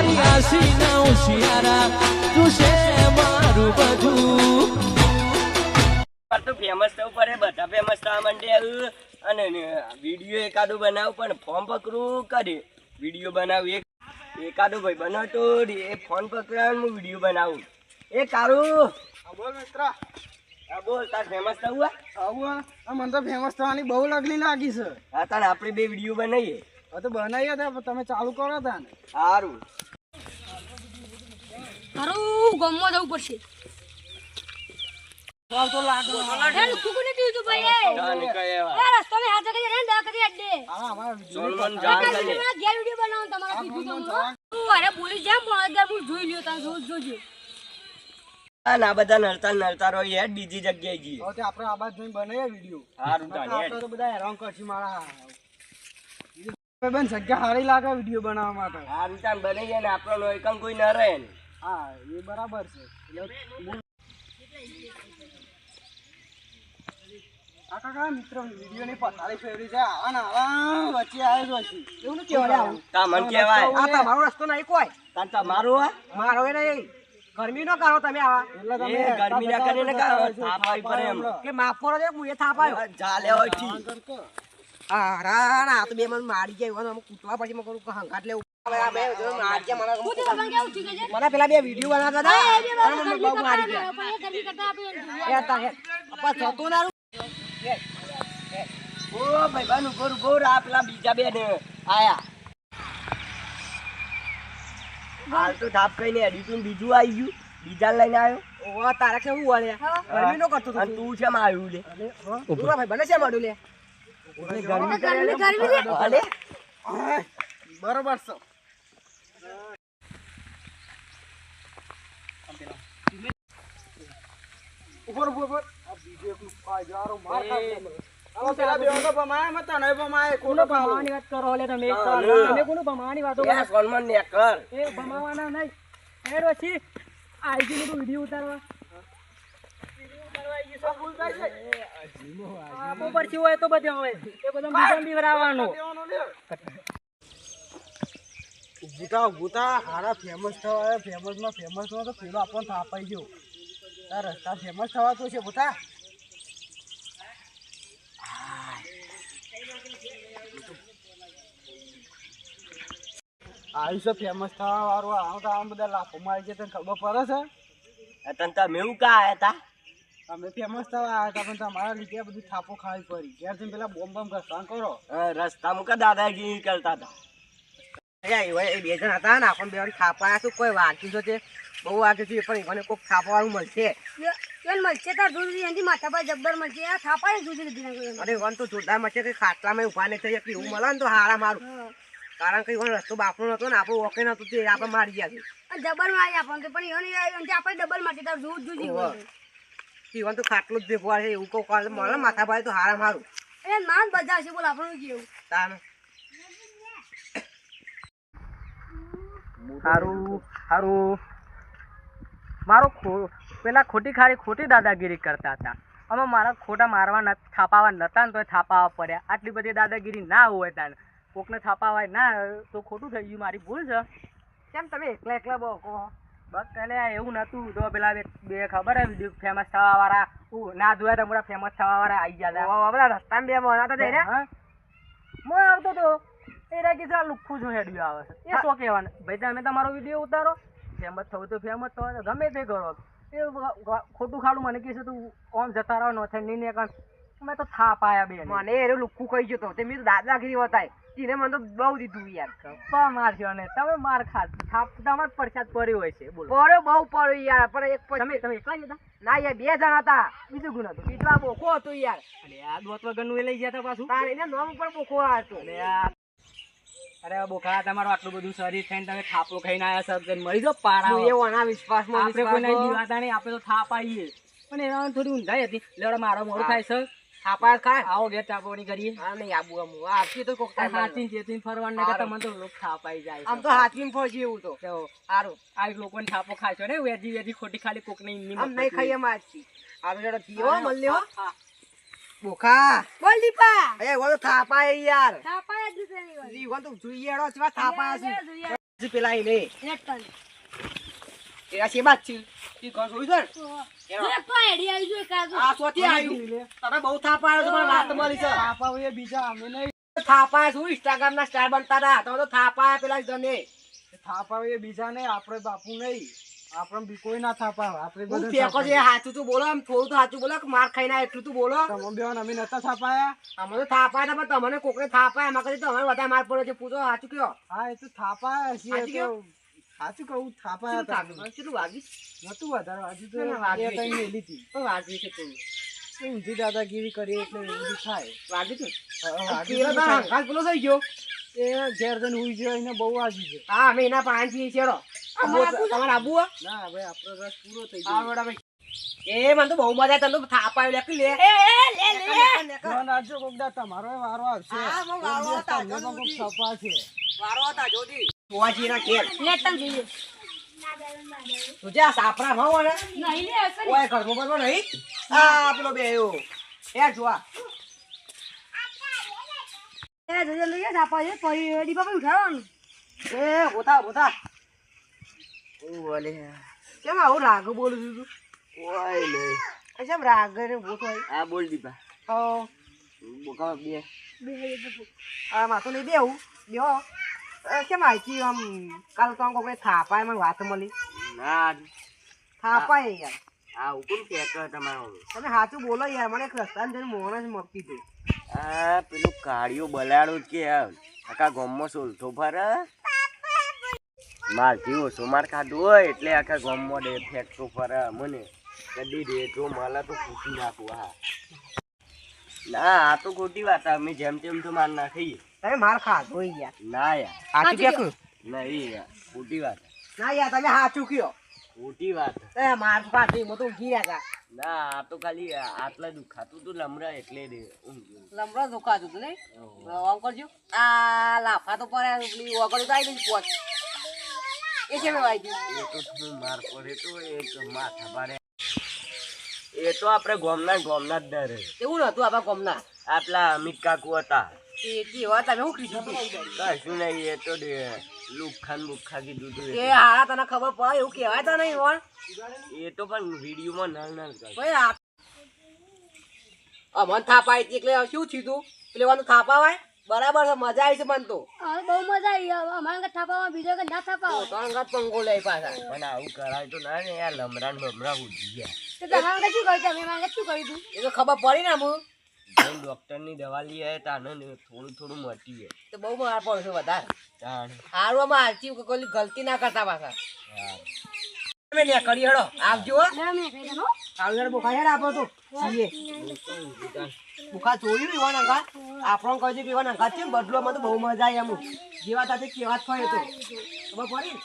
મારી આસી ના હોશિયારા તું છે મારું બધું. તો ફેમસ થવું પડે બધા ફેમસ થવા માંડે અને વીડિયો એકાદું બનાવું પણ ફોર્મ પકડું કરે. વીડિયો બનાવું એક એકાદું ભાઈ બનાવતો એ ફોન પકડાવે હું વીડિયો બનાવું. એ કારું? બોલ મિત્ર. હા બોલ તાર ફેમસ થવું હે? આવું આ મને તો ફેમસ થવાની બહુ લગલી લાગી છે. હા તાર આપણે બે વીડિયો બનાવીએ. હા તો બનાવીએ તમે ચાલુ કરો તા ને. સારું. મારું ગામમાં જવું પડશે. તો લાગે એ લુકુ ને પીવું ભાઈ? જાન કહેવાય. એ રસ્તો મેં હાથ કરી ને દા કરી અડ્ડે હા અમારા સોલમન જાન તમારા કરે. ઘેર વિડિયો બનાવો તમારા પીવું તો હું અરે બોલી જામ પણ અગર હું જોઈ લ્યો તા જોજ જોજો. હા ના બધા નડતા નડતા રહો યાર બીજી જગ્યાએ જઈએ. હવે તે આપણે આ બાજુ જઈને બનાવીએ વીડિયો. સારું તાન હેડ. તો બધા હેરાન કરશી મારા. બેન જગ્યા સારી લાગે વીડિયો બનાવવા માટે. સારું બની જાય ને આપણો એકમ કોઈ ન રહે ને. હા એ બરાબર છે. આ કાકા મિત્ર વીડિયો ની પથારી ફેરવી છે. આવા ને આવા વચ્ચે આવ્યો છું એવું નથી કહેવાય તા મન કહેવાય આ તમારો રસ્તો નહીં કોઈ. તમારું મારો એ નહીં. ગરમી નો કરો તમે આવા. એટલે ગરમી ના કરીને કા થાપ આવી પડે એમ. કે માફ કરો છે હું એ થાપ ચાલે હોય ઠીક હારા ના તો બે મને મારી ગયા એવા અમે કૂટવા પછી મેં કરું હંગાટ લેવું. હવે આ બે જો મારી ગયા મને છું છે પેલા બે વીડિયો બનાવતા હતા. અને મને બહુ મારી ગયા પણ એ ગરમી કરતા આપણે એ હતા હે અપ્પા થતું ના ઓ ભાઈ બાનું ગોર ગોર આ પેલા બીજા બે ને આયા. હાલ તો થાપ કઈને એડિટિંગ બીજું આવી ગયું. બીજા લઈને આવ્યો. ઓવા તારા કેવું વળે ગરમી નો કરતો તું. આવ્યું લે. તું ભાઈ બને છે મોડું લે? ગરમી ગરમી લે. અલે બરોબર છે. ઉપર ઉપર ઉપર આ બીજો એકલું ફાજરારો માર ખાય આવો પેલા બે તો મત તને ભમાય કોનો ભમાવાની વાત કરો લે તમે તમે કોનો ભમાવાની વાતો એ સોલમન ને કર. એ ભમાવાના નહીં. હેડ પછી આઈજી નું વિડિયો ઉતારવા. પરથી હોય તો બધે હોય. એ બધા બીજા બીવરાવાનું ભૂતા ભૂતા હારા ફેમસ થવા ફેમસમાં ફેમસમાં તો પેલો આપણને થાપાઈ ગયો. તાર રસ્તા ફેમસ થવા તો છે ભૂતા આયુષ્ય ફેમસ થવા વાળું આમ તો આમ બધા લાખો મારી છે તને ખબર પડે છે? તને તમે એવું કા આવ્યા હતા અમે ફેમસ થવા આવ્યા હતા પણ તમારા લીધે બધું થાપો ખાવી પડી. ઘેર જઈને પેલા બોમ્બ બોમ્બ કરો. હા, રસ્તામાં કા દાદાગીરી કરતા હતા. બે જણ હતા ને આપણને બે થાપાયા કોઈ વાંચ્યું તો તે બહુ આગળ છે પણ મને કોઈક થાપવાનું મળશે. કેમ મળશે તાર જોડી એની માથા પર જબ્બર મળશે. આ થાપાય જોડી લીધી અરે વન તો જોરદાર મળશે કે ખાટલામાં ઊભા નહીં થઈ શકે એવું મળે ને તો હારા મારું. કારણ કે ઈવન રસ્તો બાપનો નતો ને આપણો ઓકે નતો તે આપણે મારી ગયા છે. ડબલમાં આપણને તો પણ એને એને આપણે ડબલ મળશે તાર જોવું જ ઓહો. તો ખાટલું જ ભેગું છે એવું કોઈ કાલે મળે માથા ભાઈ તો હારા મારું. એ માન બધા છે બોલ આપણું કેવું? તાને. સારું સારું મારો ખો પેલા ખોટી ખાડી ખોટી દાદાગીરી કરતા હતા. અમે મારા ખોટા મારવા ન થાપાવા નતા ને તો થાપાવા પડ્યા. આટલી બધી દાદાગીરી ના હોય તાને. કોકને થાપાવાય ના તો ખોટું થઈ ગયું. મારી ભૂલ છે. કેમ તમે એકલા એકલા બહુ કહો? બસ કાલે એવું નતું. તો પેલા બે બે ખબર હે વીડિયો ફેમસ થવા વાળા હું ના જોયા તો મોટા ફેમસ થવા વાળા આવી ગયા હતા બધા રસ્તામાં બે બનાતા જઈને હું. આવતો તો એ રાખી લુખ્ખું છું હેડ્યું આવે છે. એ શું કહેવાનું? ભાઈ તમે તમારો વીડિયો ઉતારો. ફેમસ થવું તો ફેમસ થવા ગમે તે કરો. એ ખોટું ખાડું મને કહેશે તું ઓમ જતા રહો નો થાય નહીં કારણ મેં તો થાપ આયા બે મને એ લુખ્ખું કહી જતો તો. તે મેં દાદાગીરી વતાય. તીને મને તો બહુ દીધું યાર. પા મારશો ને તમે માર ખા થાપ તમાર પરસાદ પડ્યો હોય છે બોલો. પડ્યો બહુ પડ્યો યાર પણ એક તમે તમે એકલા જ હતા? ના યાર બે જણ હતા. બીજું ગુણ હતું? કેટલા બોકો હતું યાર. અને આ દોત વગરનું એ લઈ ગયા હતા પાછું? તારે એને નોમ ઉપર બોકો હતો. અરે બોખા તમારું આટલું બધું શરીર થઈને તમે થાપો ખાઈને આવ્યા સર્જન મળી જો પારા એ ઓના વિશ્વાસમાં આપણે કોઈને જીવાતા નહીં આપણે તો થાપ આવીએ પણ એના થોડી ઊંધાઈ હતી. લેવડે મારો મોડું થાય સર થાપા ખાય. આવો ઘેર ચાપોણી કરીએ. હા નહીં આબુ આમ આપી તો કોક હાથી જેથી ફરવાનું કે તમને તો લોક થાપાઈ જાય આમ તો હાથી ફરજી એવું તો. સારું. આ લોકોને થાપો ખાશો ને વેજી વેજી ખોટી ખાલી કોક ને ઇમની આમ નહીં ખાઈએ માછી આરો જડો પીવો મલ્યો બોખા. બોલ દીપા. એ ઓલો થાપાય યાર. થાપાય જ જીવન તો શું ઇન્સ્ટાગ્રામ ના? સ્ટાર બનતા હતા. તમે તો થાપા પેલા જને. થાપા હોય બીજા નહીં આપણે બાપુ નહીં. આપણે બી કોઈ ના થાપા આપણે બધું ફેકો છે સાચું તું બોલો આમ થોડું તો સાચું બોલો કે માર ખાઈ ના એટલું તું બોલો. તમે બેન અમે નતા થાપાયા. અમે તો થાપાયા પણ તમને કોકને થાપાયા એમાં કદી તમારે વધારે માર પડ્યો છે પૂછો સાચું કયો? હા એ તો થાપાયા છીએ તો? સાચું કહું થાપાયા હતા કેટલું વાગ્યું? નતું વધારે વાગ્યું તો વાગ્યું બે મેલી હતી. તો વાગ્યું છે તું? ઊંધી ઊંધી દાદાગીરી કરી એટલે ઊંધી થાય. વાગ્યું તું પેલો થઈ ગયો? એ ઘેર જઈને હુઈ ગયો એને બહુ વાગી છે. હા અમે એના પાંચ છીએ છેડો. તમારે આબુ ના હવે આપણો રસ પૂરો થઈ ગયો. એ મને તો બહુ મજા તને તો થાપા લે લે. એ એ લે લે ધ્યાન રાખજો કોક તમારો વારો આવશે. હા, મારો વારો હતા, દિવસ તમને કોક જરૂરથી. થપા છે. વારો હતા જોજી જોવાજી ના ઘેર લેટન જોઈએ. તું સાપરા ભાવ ને નહીં લે હશે ઓય ઘરમાં બનવા નહીં? આ પેલો બે એ જોવા. એ જોઈએ લઈએ થાપા છે પરી ડીપા પર ઉઠાડવાનું. એ હોતા હોતા ઓલે કેમ આવું રાગ બોલું છું તું? ઓય લે કેમ રાગ ને હોય. આ બોલ દીપા. તો બોકા બે. આ માથું નહીં દેવું બેહો. કેમ આઈથી આમ કાલ તો કોઈ થાપાય મને વાત મળી? ના થાપાય યાર. આ હુકુમ ફેંક તમારો તમે સાચું બોલો યાર મને એક રસ્તામાં જઈને મોણ જ મગતી હતી. આ પેલું કાળિયો બલાડો કે આખા ગામમાં સોલથો ફરે? મારથી ઓછો માર ખાધું હોય એટલે આખા ગામમાં ડે ફેંકતો ફરે મને. કદી રેતો માલા તો ખૂટી નાખું હા. ના આ તો ખોટી વાત અમે જેમ તેમ તો માર નાખીએ. તમે માર ખાધો યાર. ના યાર. સાચું ક્યાં નહીં યાર. ખોટી વાત. ના યાર તમે સાચું કયો ખોટી વાત. એ માર ખાધી મો તો ગયા હતા ના આ તો ખાલી આટલા દુખાતું તું લમરા એટલે રે ઊંઘ્યો. લમડો દુખાતું હતું નહીં? આમ કરજો. આ લાફા તો પડે ઓગળ ઓગળી તો આવી ગઈ પોચ એ તો થોડું માર પડે તો એક માથા પાડે એ તો આપણે ગોમના ગોમના જ ડરે. એવું નતું આપણા કોમના આપલા અમિત કાકુ હતા. એ કેવા તમે શું કીધું? કશું નહીં એ તો લુખાન બુખા કીધું તું એ હા તને ખબર પડે એવું કહેવાય તો નહીં હોણ એ તો પણ વિડીયોમાં નળ નળ કરે. ભાઈ આ થાપાય હતી એટલે શું થયું તું? પેલે વાનું થાપાવાય? બરાબર છે મજા આવી છે મને તો. બહુ મજા આવી. હવે અમારા ઘર થાપામાં બીજો કે ના થાપાવો તો ત્રણ ગાંઠ પંખો લે પાછા. પણ આવું કરાય તો ના ને યાર લમરાન ને બમરા ઉડી ગયા. તો તમારા ઘર શું કર્યું તમે? મારા શું કર્યું તું? એ તો ખબર પડી ને હું ડોક્ટરની દવા લઈ આવે તાને ને થોડું થોડું મટી જાય તો બહુ માર પડશે વધારે. હારું આમાં કોઈ ગલતી ના કરતા પાછા. હા. તમે લે કરી હેડો આવજો આવજો બુખા હેડ આપો તો. બુખા જોયું ઈવન અંગાત. આપણો કહી કે ઈવન અંગાત છે બદલો માં તો બહુ મજા આવી એમ. જેવા સાથે કેવા જ તો. ખબર પડી?